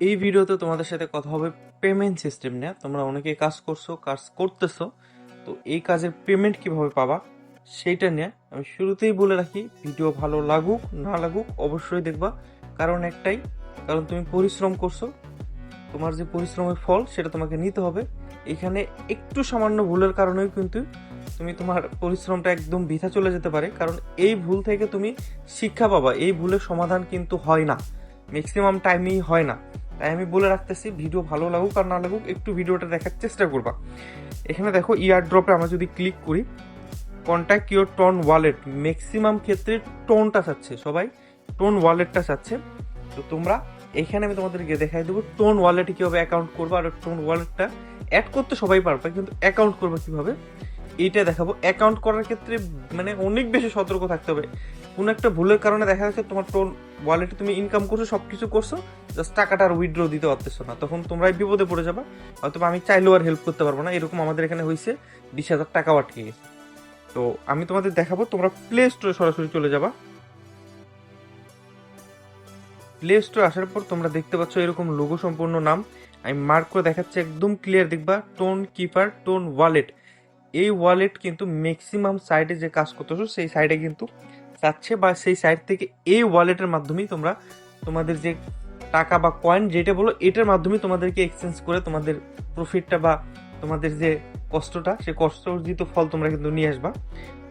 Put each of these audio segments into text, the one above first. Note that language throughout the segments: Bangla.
এই ভিডিওতে তোমাদের সাথে কথা হবে পেমেন্ট সিস্টেম নিয়ে। তোমরা অনেকে কাজ করছ, কাজ করতেছো, তো এই কাজের পেমেন্ট কীভাবে পাবা সেইটা নিয়ে আমি শুরুতেই বলে রাখি, ভিডিও ভালো লাগুক, না লাগুক অবশ্যই দেখবা। কারণ একটাই, কারণ তুমি পরিশ্রম করছ, তোমার যে পরিশ্রমের ফল সেটা তোমাকে নিতে হবে। এখানে একটু সামান্য ভুলের কারণেও কিন্তু তুমি তোমার পরিশ্রমটা একদম বৃথা চলে যেতে পারে। কারণ এই ভুল থেকে তুমি শিক্ষা পাবা, এই ভুলের সমাধান কিন্তু হয় না। ম্যাক্সিমাম টাইমেই হয় না। তাই আমি বলে রাখতেছি ভিডিও ভালো লাগুক আর না লাগুক, একটু ভিডিওটা দেখার চেষ্টা করবা। এখানে দেখো ইয়ার ড্রপে আমরা যদি ক্লিক করি contact your Ton wallet maximum ক্ষেত্রে টোনটা চাচ্ছে, সবাই টোন ওয়ালেটটা চাচ্ছে। তো তোমরা, এখানে আমি তোমাদেরকে দেখাই দেবো টোন ওয়ালেটে কীভাবে অ্যাকাউন্ট করব আর টোন ওয়ালেটটা অ্যাড করতে সবাই পারবে, কিন্তু অ্যাকাউন্ট করবে কীভাবে? এইটা দেখাবো। অ্যাকাউন্ট করার ক্ষেত্রে মানে অনেক বেশি সতর্ক থাকতে হবে। কোনো একটা ভুলের কারণে দেখা যাচ্ছে তোমার টোন ওয়ালেটে তুমি ইনকাম করছ সব কিছু করছ জাস্ট টাকাটা আর উইথড্র দিতে পারতেছো না। তখন তোমরাই বিপদে পড়ে যাবা হয়তো আমি চাইলেও আর হেল্প করতে পারব না। এরকম আমাদের এখানে হয়েছে, বিশ হাজার টাকাও আটকে গেছে। তো আমি তোমাদের দেখাবো, তোমরা প্লে স্টোরে সরাসরি চলে যাবা। প্লে স্টোর আসার পর তোমরা দেখতে পাচ্ছ এরকম লোগো সম্পূর্ণ নাম। আমি মার্ক করে দেখাচ্ছি, একদম ক্লিয়ার দেখবা টোন কিপার টোন ওয়ালেট এই ওয়ালেট কিন্তু ম্যাক্সিমাম সাইডে যে কাজ করতেছো, সেই সাইডে কিন্তু চাচ্ছে বা সেই সাইট থেকে এই ওয়ালেটের মাধ্যমেই তোমরা তোমাদের যে টাকা বা কয়েন যেটা বলো, এটার মাধ্যমে তোমাদেরকে এক্সচেঞ্জ করে তোমাদের প্রফিটটা বা তোমাদের যে কষ্টটা সে কষ্ট অর্জিত ফল তোমরা কিন্তু নিয়ে আসবা।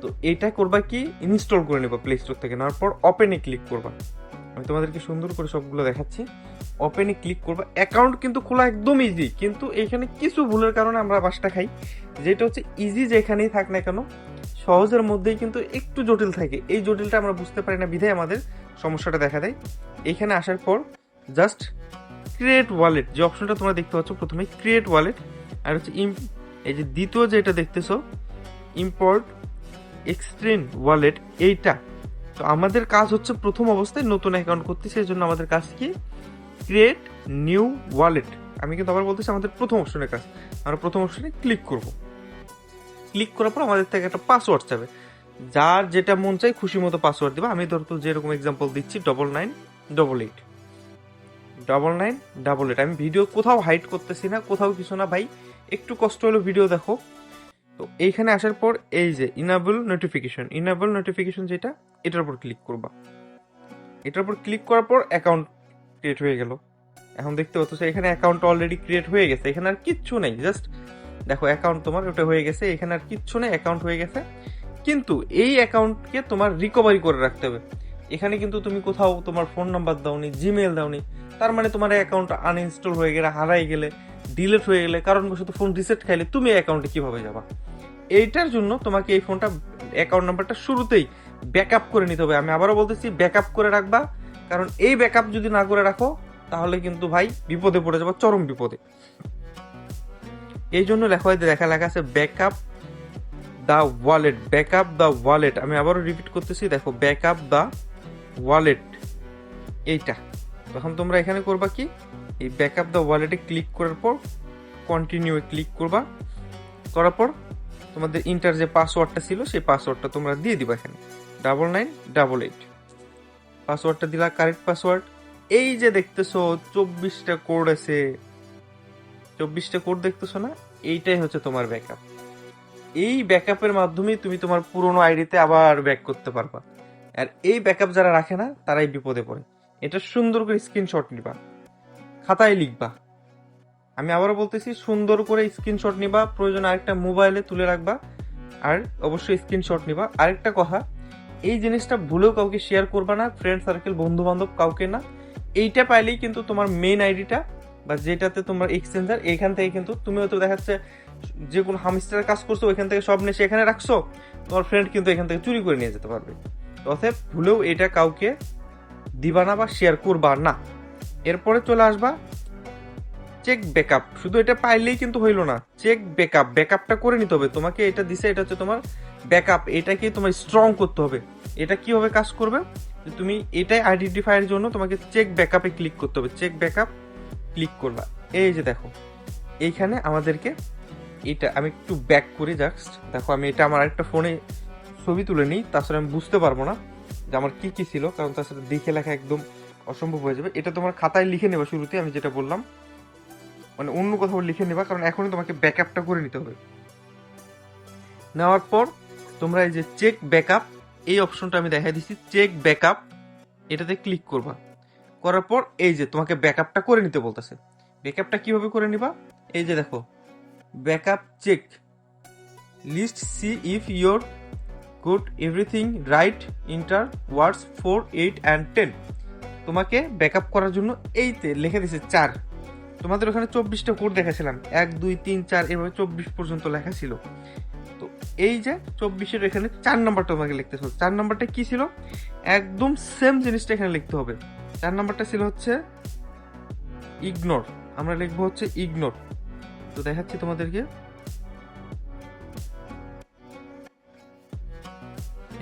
তো এটা করবা কি? ইনস্টল করে নেবা প্লে স্টোর থেকে, নেওয়ার পর ওপেনে ক্লিক করবা। আমি তোমাদেরকে সুন্দর করে সবগুলো দেখাচ্ছি। ওপেনে ক্লিক করবা। অ্যাকাউন্ট কিন্তু খোলা একদম ইজি কিন্তু এখানে কিছু ভুলের কারণে আমরা বাসটা খাই। যেটা হচ্ছে ইজি যেখানেই থাক না কেন সহজের মধ্যেই কিন্তু একটু জটিল থাকে। এই জটিলটা আমরা বুঝতে পারি না, বিধায় আমাদের সমস্যাটা দেখা দেয়। এখানে আসার পর জাস্ট ক্রিয়েট ওয়ালেট যে অপশনটা তোমরা দেখতে পাচ্ছ প্রথমে ক্রিয়েট ওয়ালেট আর হচ্ছে ইম এই যে দ্বিতীয় যেটা দেখতেছো ইম্পোর্ট এক্সট্রেন ওয়ালেট এইটা। তো আমাদের কাজ হচ্ছে প্রথম অবস্থায় নতুন অ্যাকাউন্ট করতে সেই জন্য আমাদের কাজ কি? ক্রিয়েট নিউ ওয়ালেট আমি কিন্তু আবার বলতেছি আমাদের প্রথম অপশনের কাজ। আমরা প্রথম অপশনে ক্লিক করব। ক্লিক করার পর আমাদের থেকে একটা পাসওয়ার্ড চাবে। যার যেটা মন চাই খুশি মতো পাসওয়ার্ড দেবা। আমি ধরো তো যেরকম এক্সাম্পল দিচ্ছি double nine double eight double nine double eight আমি ভিডিও কোথাও হাইড করতেছি না, কোথাও কিছু না। ভাই, একটু কষ্ট হলো ভিডিও দেখো। তো এইখানে আসার পর এই যে ইনাবল নোটিফিকেশন ইনাবল নোটিফিকেশন যেটা, এটার উপর ক্লিক করবা। এটার উপর ক্লিক করার পর অ্যাকাউন্ট ক্রিয়েট হয়ে গেল। এখন দেখতে পাচ্ছ, এখানে অ্যাকাউন্ট অলরেডি ক্রিয়েট হয়ে গেছে। এখানে আর কিচ্ছু নেই জাস্ট দেখো অ্যাকাউন্ট তোমার, ওটা হয়ে গেছে। এখানে আর কিচ্ছু নেই অ্যাকাউন্ট হয়ে গেছে। কিন্তু এই অ্যাকাউন্টকে তোমার রিকভারি করে রাখতে হবে। এখানে কিন্তু তুমি কোথাও তোমার ফোন নাম্বার দাওনি জিমেল দাওনি। তার মানে তোমার অ্যাকাউন্ট আনইনস্টল হয়ে গেলে, হারাই গেলে ডিলেট হয়ে গেলে, কারণবশত ফোন রিসেট খাইলে তুমি অ্যাকাউন্টে কীভাবে যাবা? এইটার জন্য তোমাকে এই ফোনটা অ্যাকাউন্ট নাম্বারটা শুরুতেই ব্যাকআপ করে নিতে হবে। আমি আবারও বলতেছি ব্যাকআপ করে রাখবা। কারণ এই ব্যাকআপ যদি না করে রাখো, তাহলে কিন্তু ভাই বিপদে পড়ে যাব, চরম বিপদে। এই জন্য লেখা হয় দেখা লেখা আছে back up the wallet back up the wallet আমি আবারও রিপিট করতেছি, দেখো ব্যাকআপ দ্য ওয়ালেট এইটা। তখন তোমরা এখানে করবা কি? এই ব্যাকআপ দ্য ওয়ালেটে ক্লিক করার পর কন্টিনিউ ক্লিক করবা। করার পর, তোমাদের ইন্টার যে পাসওয়ার্ডটা ছিল, সেই পাসওয়ার্ডটা তোমরা দিয়ে দিবা এখানে। ডাবল নাইন ডাবল এইট পাসওয়ার্ডটা দিলা কারেক্ট পাসওয়ার্ড এই যে দেখতেছো, চব্বিশটা কোড আছে। চব্বিশটা কোড দেখতেছো না? এইটাই হচ্ছে তোমার ব্যাকআপ এই ব্যাকআপের মাধ্যমে তুমি তোমার পুরোনো আইডিতে আবার ব্যাক করতে পারবা। আর এই ব্যাকআপ যারা রাখে না, তারাই বিপদে পড়ে। এটা সুন্দর করে স্ক্রিনশট নিবা। খাতায় লিখবা। আমি আবারও বলতেছি, সুন্দর করে স্ক্রিনশট নিবা। প্রয়োজন আরেকটা মোবাইলে তুলে রাখবা। আর অবশ্যই স্ক্রিনশট নিবা। আরেকটা কথা, এই জিনিসটা ভুলেও কাউকে শেয়ার করবা না। ফ্রেন্ড সার্কেল বন্ধু বান্ধব কাউকে না। এইটা পাইলেই কিন্তু তোমার মেইন আইডিটা বা যেটাতে তোমার এক্সচেঞ্জার এখান থেকে কিন্তু তুমি হয়তো দেখাচ্ছে যে কোনো হামিস্টারের কাজ করছ, ওইখান থেকে সব নিয়ে এখানে রাখছো, তোমার ফ্রেন্ড কিন্তু এখান থেকে চুরি করে নিয়ে যেতে পারবে। অতএব ভুলেও এটা কাউকে দিবা না বা শেয়ার করবা না। এরপরে চলে আসবা চেক ব্যাকআপ শুধু এটা পাইলেই কিন্তু হইল না। চেক ব্যাকআপ ব্যাকআপটা করে নিতে হবে। তোমাকে এটা দিছে, এটা হচ্ছে তোমার ব্যাকআপ এটাকে তোমার স্ট্রং করতে হবে। এটা কীভাবে কাজ করবে? তুমি এটাই আইডেন্টিফাইয়ের জন্য তোমাকে চেক ব্যাকআপে ক্লিক করতে হবে। চেক ব্যাকআপ ক্লিক করবা। এই যে দেখো, এইখানে আমাদেরকে এটা আমি একটু ব্যাক করি জাস্ট দেখো আমি এটা আমার একটা ফোনে ছবি তুলে নিই, তাছাড়া আমি বুঝতে পারব না যে আমার কি কি ছিল, কারণ তাছাড়া দেখে লেখা একদম অসম্ভব হয়ে যাবে। এটা তোমার খাতায় লিখে নেবা শুরুতে, আমি যেটা বললাম। মানে অন্য কোথাও লিখে নেবা, কারণ এখনই তোমাকে ব্যাকআপটা করে নিতে হবে। নেওয়ার পর তোমরা এই যে চেক ব্যাকআপ এই অপশনটা আমি দেখাই দিচ্ছি চেক ব্যাকআপ এটাতে ক্লিক করবা। করার পর এই যে তোমাকে ব্যাকআপটা করে নিতে বলতেছে। ব্যাকআপটা কীভাবে করে নিবা? এই যে দেখো, backup check. List see if your good everything right enter words four, eight and ten. তোমাকে ব্যাকআপ করার জন্য এইতে লিখে দিছে চার। তোমাদের ওখানে চব্বিশটা কোড দেখাছিলাম এক, দুই, তিন, চার, এভাবে চব্বিশ পর্যন্ত লেখা ছিল। তো এই যে চব্বিশের এখানে চার নাম্বারটা তোমাকে লিখতে চার নাম্বারটা কি ছিল? একদম সেম জিনিসটা এখানে লিখতে হবে। চার নম্বরটা ছিল হচ্ছে ইগনোর। আমরা লিখব হচ্ছে ইগনোর। তো দেখাচ্ছি তোমাদেরকে।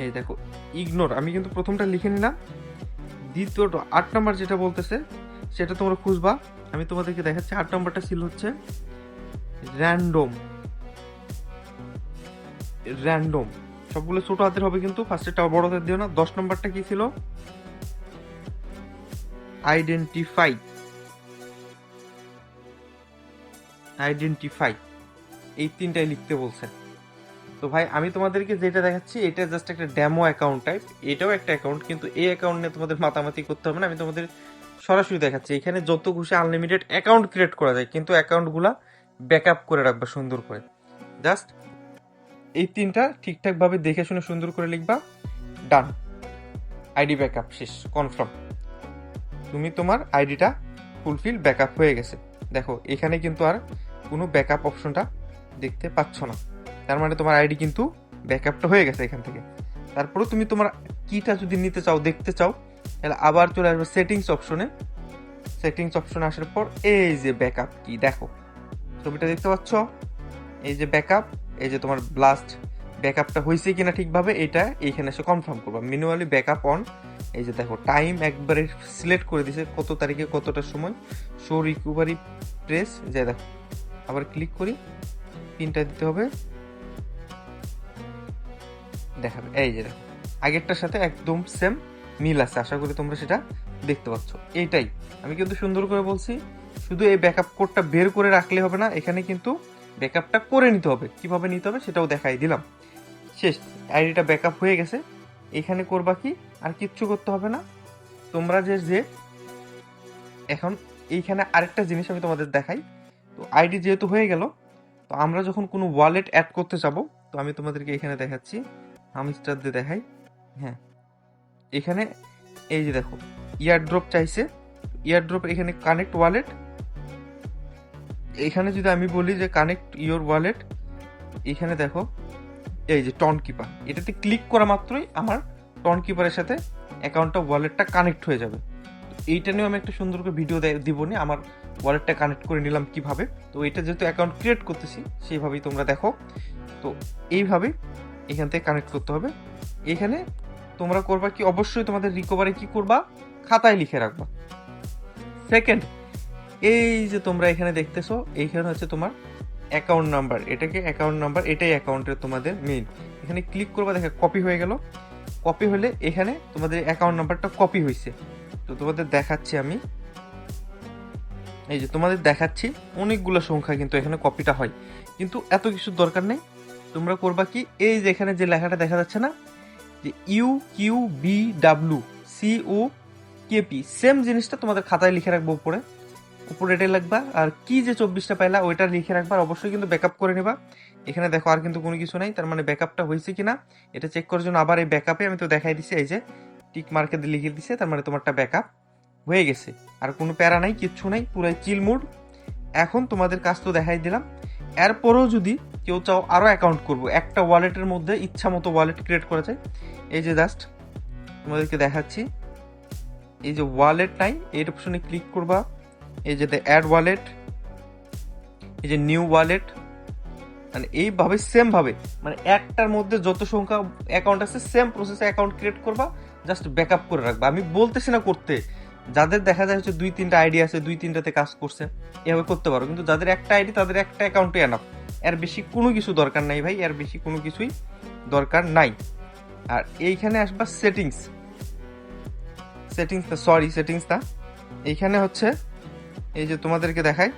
এই দেখো, ইগনোর। আমি কিন্তু প্রথমটা লিখে নিলাম। দ্বিতীয়টা আট নম্বর যেটা বলতেছে, সেটা তোমরা খুঁজবা। আমি তোমাদেরকে দেখাচ্ছি, আট নম্বরটা ছিল হচ্ছে র্যান্ডম। র্যান্ডম। সবগুলো ছোট হাতের হবে কিন্তু ফার্স্টেরটা বড় হাতের দিও না। দশ নম্বরটা কি ছিল? আইডেন্টিফাই আইডেন্টিফাই এই তিনটাই লিখতে বলছে তো ভাই, আমি তোমাদেরকে যেটা দেখাচ্ছি, এটা জাস্ট একটা ডেমো অ্যাকাউন্ট টাইপ এটাও একটা অ্যাকাউন্ট কিন্তু এই অ্যাকাউন্ট নিয়ে তোমাদের মাতামাতি করতে হবে না। আমি তোমাদের সরাসরি দেখাচ্ছি। এখানে যত খুশি আনলিমিটেড অ্যাকাউন্ট ক্রিয়েট করা যায়, কিন্তু অ্যাকাউন্টগুলা ব্যাকআপ করে রাখবা সুন্দর করে। জাস্ট এই তিনটা ঠিকঠাকভাবে দেখে শুনে সুন্দর করে লিখবা। ডান আইডি ব্যাকআপ শেষ। কনফার্ম তুমি তোমার আইডিটা ফুলফিল ব্যাকআপ হয়ে গেছে। দেখো, এখানে কিন্তু আর কোনো ব্যাকআপ অপশনটা দেখতে পাচ্ছ না। তার মানে তোমার আইডি কিন্তু ব্যাকআপটা হয়ে গেছে এখান থেকে। তারপরে তুমি তোমার কিটা যদি নিতে চাও, দেখতে চাও, তাহলে আবার চলে আসবে সেটিংস অপশনে সেটিংস অপশনে আসার পর এই যে ব্যাকআপ কি দেখো, ছবিটা দেখতে পাচ্ছ? এই যে ব্যাকআপ এই যে তোমার ব্লাস্ট ব্যাকআপটা হয়েছে কিনা ঠিকভাবে, এটা এইখানে এসে কনফার্ম করবা। ম্যানুয়ালি ব্যাকআপ অন এই যে দেখো টাইম একবারে সিলেক্ট করে দিছে কত তারিখে, কতটা সময়। শো রিকভারি প্রেস যে দেখো, আবার ক্লিক করি পিনটা দিতে হবে। দেখাবে, এই যে দেখো, আগেরটার সাথে একদম সেম মিল আছে, আশা করি তোমরা সেটা দেখতে পাচ্ছ। এইটাই, আমি কিন্তু সুন্দর করে বলছি, শুধু এই ব্যাকআপ কোডটা বের করে রাখলে হবে না, এখানে কিন্তু ব্যাকআপটা করে নিতে হবে। কীভাবে নিতে হবে সেটাও দেখাই দিলাম। শেষ আইডিটা ব্যাকআপ হয়ে গেছে। এখানে করবা কি? আর কিচ্ছু করতে হবে না। তোমরা যে যে, এখন এইখানে আরেকটা জিনিস আমি তোমাদের দেখাই। তো আইডি যেহেতু হয়ে গেল, তো আমরা যখন কোনো ওয়ালেট অ্যাড করতে যাব, তো আমি তোমাদেরকে এখানে দেখাচ্ছি। হামিস্টার দিয়ে দেখাই। হ্যাঁ। এখানে এই যে দেখো ইয়ার ড্রপ চাইছে। ইয়ার ড্রপ এখানে কানেক্ট ওয়ালেট এখানে যদি আমি বলি যে কানেক্ট ইওর ওয়ালেট এখানে দেখো এই যে টন কিপার এটাতে ক্লিক করা মাত্রই আমার টন কিপারের সাথে অ্যাকাউন্টটা ওয়ালেটটা কানেক্ট হয়ে যাবে। এইটা নিয়েও আমি একটা সুন্দর করে ভিডিও দিব নি আমার ওয়ালেটটা কানেক্ট করে নিলাম কীভাবে। তো এটা যেহেতু অ্যাকাউন্ট ক্রিয়েট করতেছি, সেইভাবেই তোমরা দেখো। তো এইভাবে এখান থেকে কানেক্ট করতে হবে। এখানে তোমরা করবা কি, অবশ্যই তোমাদের রিকভারি কি করবা? খাতায় লিখে রাখবা। সেকেন্ড এই যে তোমরা এখানে দেখতেছো, এইখানে হচ্ছে তোমার অ্যাকাউন্ট নাম্বার এটাকে অ্যাকাউন্ট নাম্বার এটাই অ্যাকাউন্টের তোমাদের মেইন এখানে ক্লিক করবা, দেখে কপি হয়ে গেল। কপি হলে এখানে তোমাদের অ্যাকাউন্ট নাম্বারটা কপি হয়েছে তো তোমাদের দেখাচ্ছি আমি। এই যে তোমাদের দেখাচ্ছি, অনেকগুলো সংখ্যা কিন্তু এখানে কপিটা হয়। কিন্তু এত কিছু দরকার নেই। তোমরা করবা কি, এই যে এখানে যে লেখাটা দেখা যাচ্ছে না, যে U Q B W C O KP same জিনিসটা তোমাদের খাতায় লিখে রাখব উপরে। উপরে এটা লাগবা। আর কি যে চব্বিশটা পাইলা, ওইটা লিখে রাখবা অবশ্যই কিন্তু ব্যাকআপ করে নেবা। এখানে দেখো আর কিন্তু কোনো কিছু নাই, তার মানে ব্যাকআপটা হয়েছে কিনা, এটা চেক করার জন্য আবার এই ব্যাকআপে আমি তো দেখাই দিছি, এই যে টিক মার্কে লিখে দিছে, তার মানে তোমারটা ব্যাকআপ হয়ে গেছে। আর কোনো প্যারা নাই, কিচ্ছু নাই, পুরাই চিল মুড এখন তোমাদের কাজ তো দেখাই দিলাম। এরপরেও যদি কেউ চাও আরও অ্যাকাউন্ট করব, একটা ওয়ালেটের মধ্যে ইচ্ছা মতো ওয়ালেট ক্রিয়েট করা যায়। এই যে জাস্ট তোমাদেরকে দেখাচ্ছি। এই যে ওয়ালেট নাই এই অপশনে ক্লিক করবা। এই যে অ্যাড ওয়ালেট এই যে নিউ ওয়ালেট মানে এইভাবে সেম ভাবে মানে একটার মধ্যে যত সংখ্যা অ্যাকাউন্ট আছে সেম প্রসেসে অ্যাকাউন্ট ক্রিয়েট করবা জাস্ট ব্যাকআপ করে রাখবা। আমি বলতেছি না করতে। যাদের দেখা যায় হচ্ছে দুই, তিনটা আইডি আছে, দুই, তিনটাতে কাজ করছে, এভাবে করতে পারো। কিন্তু যাদের একটা আইডি তাদের একটা অ্যাকাউন্টে এনাফ এর বেশি কোনো কিছু দরকার নাই ভাই, এর বেশি কোনো কিছুই দরকার নাই। আর এইখানে আসবা সেটিংস সেটিংস সরি সেটিংস না এইখানে হচ্ছে এই যে তোমাদেরকে দেখায়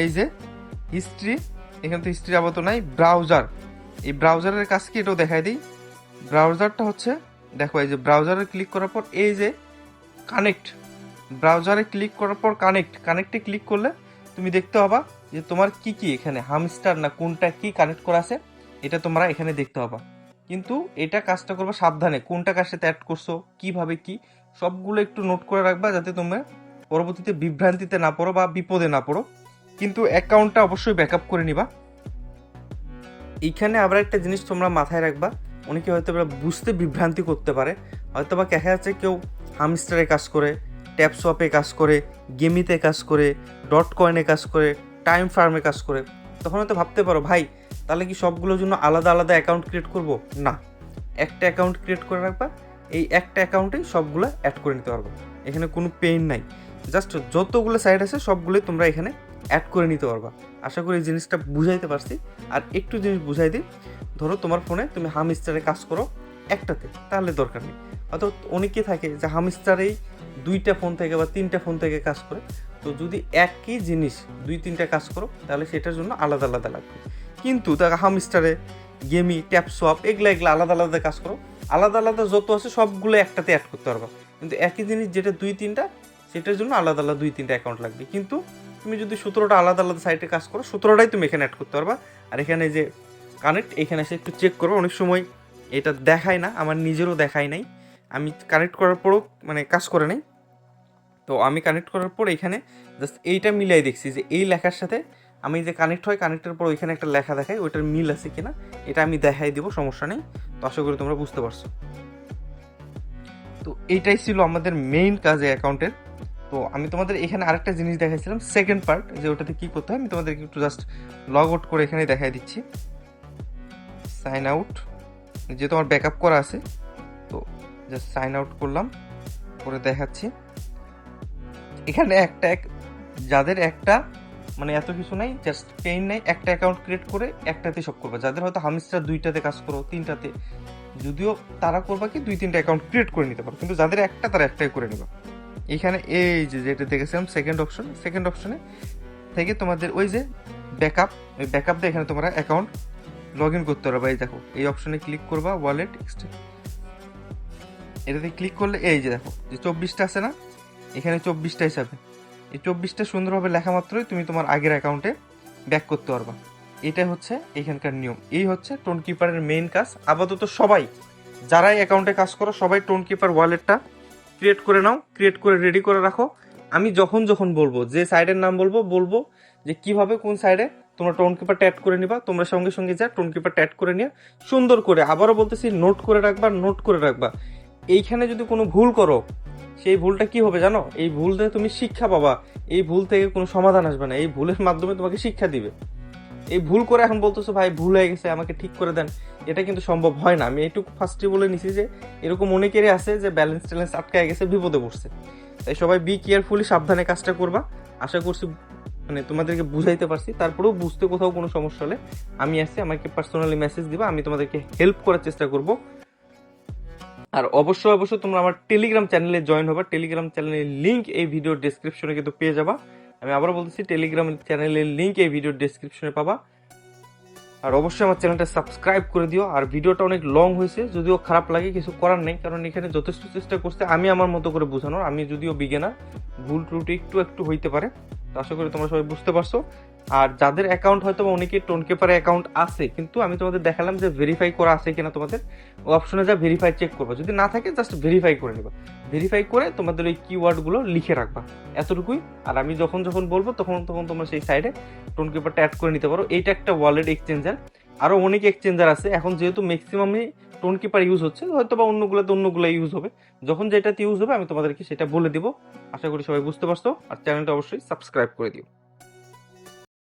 এই যে হিস্ট্রি এখানে তো হিস্ট্রি আপাতত নাই ব্রাউজার এই ব্রাউজারের কাছে কি এটাও দেখাই দিই। ব্রাউজারটা হচ্ছে, দেখো এই যে ব্রাউজারে ক্লিক করার পর এই যে কানেক্ট ব্রাউজারে ক্লিক করার পর কানেক্ট কানেক্টে ক্লিক করলে তুমি দেখতে পাবা যে তোমার কি কি এখানে হামস্টার না কোনটা কি কানেক্ট করা আছে, এটা তোমরা এখানে দেখতে পাবা। কিন্তু এটা কাজটা করবে সাবধানে, কোনটা কার সাথে অ্যাড করছ, কীভাবে কি, সবগুলো একটু নোট করে রাখবা যাতে তোমরা পরবর্তীতে বিভ্রান্তিতে না পড়ো বা বিপদে না পড়ো। কিন্তু অ্যাকাউন্টটা অবশ্যই ব্যাকআপ করে নিবা। এইখানে আবার একটা জিনিস তোমরা মাথায় রাখবা, অনেকে হয়তো বুঝতে বিভ্রান্তি করতে পারে। হয়তো বা দেখা যাচ্ছে কেউ হামস্টারে কাজ করে ট্যাপ সোয়াপে কাজ করে গেমিতে কাজ করে ডট কয়েনে কাজ করে টাইম ফার্মে কাজ করে। তখন হয়তো ভাবতে পারো, ভাই, তাহলে কি সবগুলোর জন্য আলাদা আলাদা অ্যাকাউন্ট ক্রিয়েট করব? না। একটা অ্যাকাউন্ট ক্রিয়েট করে রাখবা, এই একটা অ্যাকাউন্টেই সবগুলো অ্যাড করে নিতে পারব। এখানে কোনো পেইন নাই। জাস্ট যতগুলো সাইড আছে, সবগুলোই তোমরা এখানে অ্যাড করে নিতে পারবা। আশা করি এই জিনিসটা বুঝাইতে পারছি। আর একটু জিনিস বুঝাই দিই। ধরো তোমার ফোনে তুমি হামস্টারে কাজ করো একটাতে, তাহলে দরকার নেই। অত অনেকে থাকে যে হামস্টারেই দুইটা ফোন থেকে বা তিনটা ফোন থেকে কাজ করে। তো যদি একই জিনিস দুই তিনটা কাজ করো, তাহলে সেটার জন্য আলাদা আলাদা লাগবে। কিন্তু দেখো হামস্টারে গেমি ট্যাপ সোয়াপ এগুলো এগুলো আলাদা আলাদা কাজ করো। আলাদা আলাদা যত আছে সবগুলো একটাতে অ্যাড করতে পারবা। কিন্তু একই জিনিস যেটা দুই, তিনটা সেটার জন্য আলাদা আলাদা দুই তিনটা অ্যাকাউন্ট লাগবে। কিন্তু তুমি যদি সতেরোটা আলাদা আলাদা সাইটে কাজ করো, সতেরোটাই তুমি এখানে অ্যাড করতে পারবা। আর এখানে যে কানেক্ট এখানে এসে একটু চেক করো অনেক সময় এটা দেখায় না, আমার নিজেরও দেখায় নাই। আমি কানেক্ট করার পরও মানে কাজ করে নাই। তো আমি কানেক্ট করার পর এখানে জাস্ট এইটা মিলাই দেখছি যে এই লেখার সাথে আমি যে কানেক্ট হয় কানেক্টের পর ওইখানে একটা লেখা দেখায়, ওইটার মিল আছে কিনা, এটা আমি দেখাই দিব, সমস্যা নেই। তো আশা করি তোমরা বুঝতে পারছ। তো এইটাই ছিল আমাদের মেইন কাজ অ্যাকাউন্টের তো আমি তোমাদের এখানে আরেকটা জিনিস দেখাইছিলাম সেকেন্ড পার্ট যে ওটাতে কি করতে হয়, আমি তোমাদেরকে একটু জাস্ট লগ আউট করে এখানে দেখাই দিচ্ছি। সাইন আউট যেহেতু আমার ব্যাকআপ করা আছে, তো জাস্ট সাইন আউট করলাম, করে দেখাচ্ছি। এখানে একটা এক, যাদের একটা মানে এত কিছু নাই জাস্ট পেইন নাই, একটা অ্যাকাউন্ট ক্রিয়েট করে একটাতে সব করবা। যাদের হয়তো হামিস্টার দুইটাতে কাজ করো, তিনটাতে, যদিও তারা করবা কি, দুই তিনটা অ্যাকাউন্ট ক্রিয়েট করে নিতে পারো, কিন্তু যাদের একটা, তারা একটাই করে নিবা। এখানে এই যে যেটা দেখেছিলাম সেকেন্ড অপশন সেকেন্ড অপশনে থেকে তোমাদের ওই যে ব্যাকআপ ওই ব্যাকআপ দিয়ে এখানে তোমরা অ্যাকাউন্ট লগ ইন করতে পারবা এই দেখো, এই অপশনে ক্লিক করবা ওয়ালেট এটাতে ক্লিক করলে, এই যে দেখো, যে চব্বিশটা আছে না, এখানে চব্বিশটা হিসাবে এই চব্বিশটা সুন্দরভাবে লেখা মাত্রই তুমি তোমার আগের অ্যাকাউন্টে ব্যাক করতে পারবা। এটাই হচ্ছে এখানকার নিয়ম। এই হচ্ছে টোন কিপারের মেইন কাজ। আপাতত সবাই, যারাই অ্যাকাউন্টে কাজ করো, সবাই টোন কিপার ওয়ালেটটা ক্রিয়েট করে নাও ক্রিয়েট করে রেডি করে রাখো। আমি যখন যখন বলব, যে সাইডের নাম বলব বলব যে কীভাবে কোন সাইডে তোমরা টোন কিপারটা অ্যাড করে নিবা, তোমরা সঙ্গে সঙ্গে যা টোন কিপারটা অ্যাড করে নিয়ে সুন্দর করে আবারও বলতেছি নোট করে রাখবা নোট করে রাখবা। এইখানে যদি কোনো ভুল করো, সেই ভুলটা কি হবে জানো? এই ভুল থেকে তুমি শিক্ষা পাবা, এই ভুল থেকে কোনো সমাধান আসবে না, এই ভুলের মাধ্যমে তোমাকে শিক্ষা দিবে। এই ভুল করে এখন বলতেছো, ভাই, ভুল হয়ে গেছে, আমাকে ঠিক করে দেন। এটা কিন্তু সম্ভব হয় না। আমি এটুকু ফার্স্টে বলে নিছি যে, এরকম অনেকেরই আছে যে ব্যালেন্স ট্যালেন্স আটকায় গেছে, বিপদে পড়ছে। তাই সবাই বি কেয়ারফুলি সাবধানে কাজটা করবা। আশা করছি মানে তোমাদেরকে বুঝাইতে পারছি। তারপরেও বুঝতে কোথাও কোনো সমস্যা হলে আমি আছি আমাকে পার্সোনালি মেসেজ দিবা, আমি তোমাদেরকে হেল্প করার চেষ্টা করব। আর অবশ্যই অবশ্যই তোমরা আমার টেলিগ্রাম চ্যানেলে জয়েন হবা। টেলিগ্রাম চ্যানেলের লিঙ্ক এই ভিডিওর ডেসক্রিপশনে কিন্তু পেয়ে যাবা। আমি আবারও বলতেছি টেলিগ্রাম চ্যানেলের লিঙ্ক এই ভিডিওর ডিসক্রিপশনে পাবা। আর অবশ্যই আমার চ্যানেলটা সাবস্ক্রাইব করে দিও। আর ভিডিওটা অনেক লং হয়েছে, যদিও খারাপ লাগে, কিছু করার নেই, কারণ এখানে যথেষ্ট চেষ্টা করছে আমি আমার মতো করে বোঝানোর। আমি যদিও বিজ্ঞানা ভুল ত্রুটি একটু একটু হইতে পারে। আশা করি তোমরা সবাই বুঝতে পারছ। আর যাদের অ্যাকাউন্ট হয়তো অনেকের টোন পেপারে অ্যাকাউন্ট আছে, কিন্তু আমি তোমাদের দেখালাম যে ভেরিফাই করা আছে কিনা তোমাদের অপশনে যা ভেরিফাই চেক করবা। যদি না থাকে জাস্ট ভেরিফাই করে নিবা। ভেরিফাই করে তোমাদের ওই কিওয়ার্ডগুলো লিখে রাখবা, এতটুকুই। আর আমি যখন যখন বলব, তখন তখন তোমরা সেই সাইডে টোন পেপারটা অ্যাড করে নিতে পারো। এইটা একটা ওয়ালেট এক্সচেঞ্জার আরও অনেক এক্সচেঞ্জার আছে। এখন যেহেতু ম্যাক্সিমামই টোন কিপার ইউজ হচ্ছে, হয়তো বা অন্যগুলোতে অন্যগুলো ইউজ হবে। যখন যেটাতে ইউজ হবে, আমি তোমাদেরকে সেটা বলে দিব। আশা করি সবাই বুঝতে পারছ। আর চ্যানেলটা অবশ্যই সাবস্ক্রাইব করে দিও।